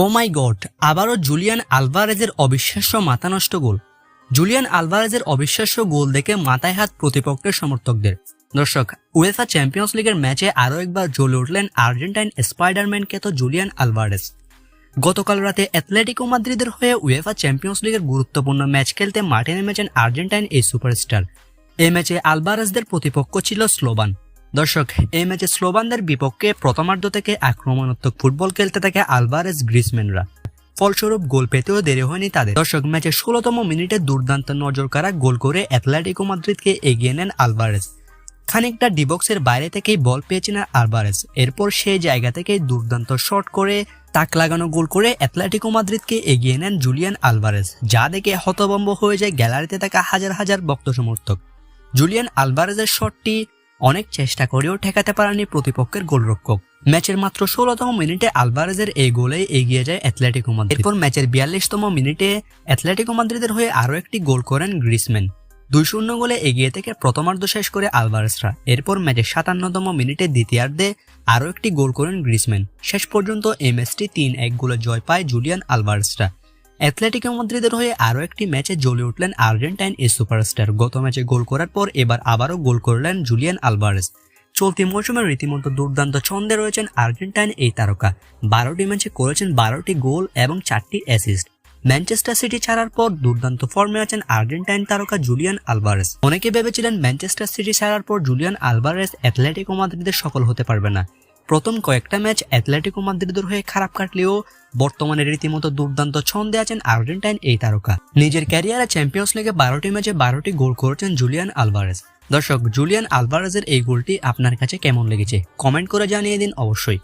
ও মাই god, আবারও Julian আলভারেজের অবিশ্বাস্য মাথা নষ্ট গোল। জুলিয়ান আলভারেজের অবিশ্বাস্য গোল দেখে মাথায় হাত প্রতিপক্ষের সমর্থকদের। দর্শক, উয়েফা চ্যাম্পিয়ন্স লিগের ম্যাচে আরও একবার জ্বলে উঠলেন আর্জেন্টাইন স্পাইডারম্যান খ্যাত জুলিয়ান আলভারেজ। গতকাল রাতে অ্যাথলেটিকো মাদ্রিদের হয়ে উয়েফা চ্যাম্পিয়ন্স লিগের গুরুত্বপূর্ণ ম্যাচ খেলতে মাঠে নেমেছেন আর্জেন্টাইন এই সুপারস্টার। এই ম্যাচে আলভারেজদের প্রতিপক্ষ ছিল স্লোবান। দর্শক, এই ম্যাচে স্লোবানদের বিপক্ষে প্রথমার্ধ থেকে আক্রমণাত্মক ফুটবল খেলতে থাকে আলভারেজ গ্রিসম্যানরা ফলস্বরূপ গোল পেতেও দেরি হয়নি তাদের। দর্শক ম্যাচের ষোলোতম মিনিটে দুর্দান্ত নজর কাড়া গোল করে অ্যাথলেটিকো মাদ্রিদকে এগিয়ে নেন আলভারেজ। খানিকটা ডিবক্সের বাইরে থেকেই বল পেয়েছেন আলভারেজ। এরপর সেই জায়গা থেকে দুর্দান্ত শট করে তাক লাগানো গোল করে অ্যাথলেটিকো মাদ্রিদকে এগিয়ে নেন জুলিয়ান আলভারেজ, যা দেখে হতভম্ব হয়ে যায় গ্যালারিতে থাকা হাজার হাজার ভক্ত সমর্থক। জুলিয়ান আলভারেজের শটটি অনেক চেষ্টা করেও ঠেকাতে পারেনি প্রতিপক্ষের গোলরক্ষক। ম্যাচের মাত্র ষোলোতম মিনিটে আলভারেজের এই গোলে এগিয়ে যায় অ্যাথলেটিকো মাদ্রিদ। এরপর ম্যাচের বিয়াল্লিশতম মিনিটে অ্যাথলেটিকো মাদ্রিদের হয়ে আরও একটি গোল করেন গ্রিসম্যান দুই শূন্য গোলে এগিয়ে থেকে প্রথমার্ধ শেষ করে আলভারেসরা এরপর ম্যাচের সাতান্নতম মিনিটে দ্বিতীয়ার্ধে আরও একটি গোল করেন গ্রিসম্যান শেষ পর্যন্ত এই ম্যাচটি তিন এক গোলে জয় পায় জুলিয়ান আলভারেসরা অ্যাথলেটিকো মাদ্রিদের হয়ে আরও একটি ম্যাচে জ্বলে উঠলেন আর্জেন্টাইন এই সুপারস্টার। গত ম্যাচে গোল করার পর এবার আবারও গোল করলেন জুলিয়ান আলভারেস চলতি মৌসুমে রীতিমতো দুর্দান্ত ছন্দে রয়েছেন আর্জেন্টাইন এই তারকা। বারোটি ম্যাচে করেছেন বারোটি গোল এবং চারটি অ্যাসিস্ট। ম্যানচেস্টার সিটি ছাড়ার পর দুর্দান্ত ফর্মে আছেন আর্জেন্টাইন তারকা জুলিয়ান আলভারেস অনেকে ভেবেছিলেন ম্যানচেস্টার সিটি ছাড়ার পর জুলিয়ান আলভারেস অ্যাথলেটিকো মাদ্রিদের সফল হতে পারবে না। প্রথম কয়েকটা ম্যাচ অ্যাথলেটিকো মাদ্রিদের হয়ে খারাপ কাটলেও বর্তমানে রীতিমতো দুর্দান্ত ছন্দে আছেন আর্জেন্টাইন এই তারকা। নিজের ক্যারিয়ারে চ্যাম্পিয়ন্স লিগে বারোটি ম্যাচে বারোটি গোল করেছেন জুলিয়ান আলভারেজ। দর্শক, জুলিয়ান আলভারেজের এই গোলটি আপনার কাছে কেমন লেগেছে? কমেন্ট করে জানিয়ে দিন অবশ্যই।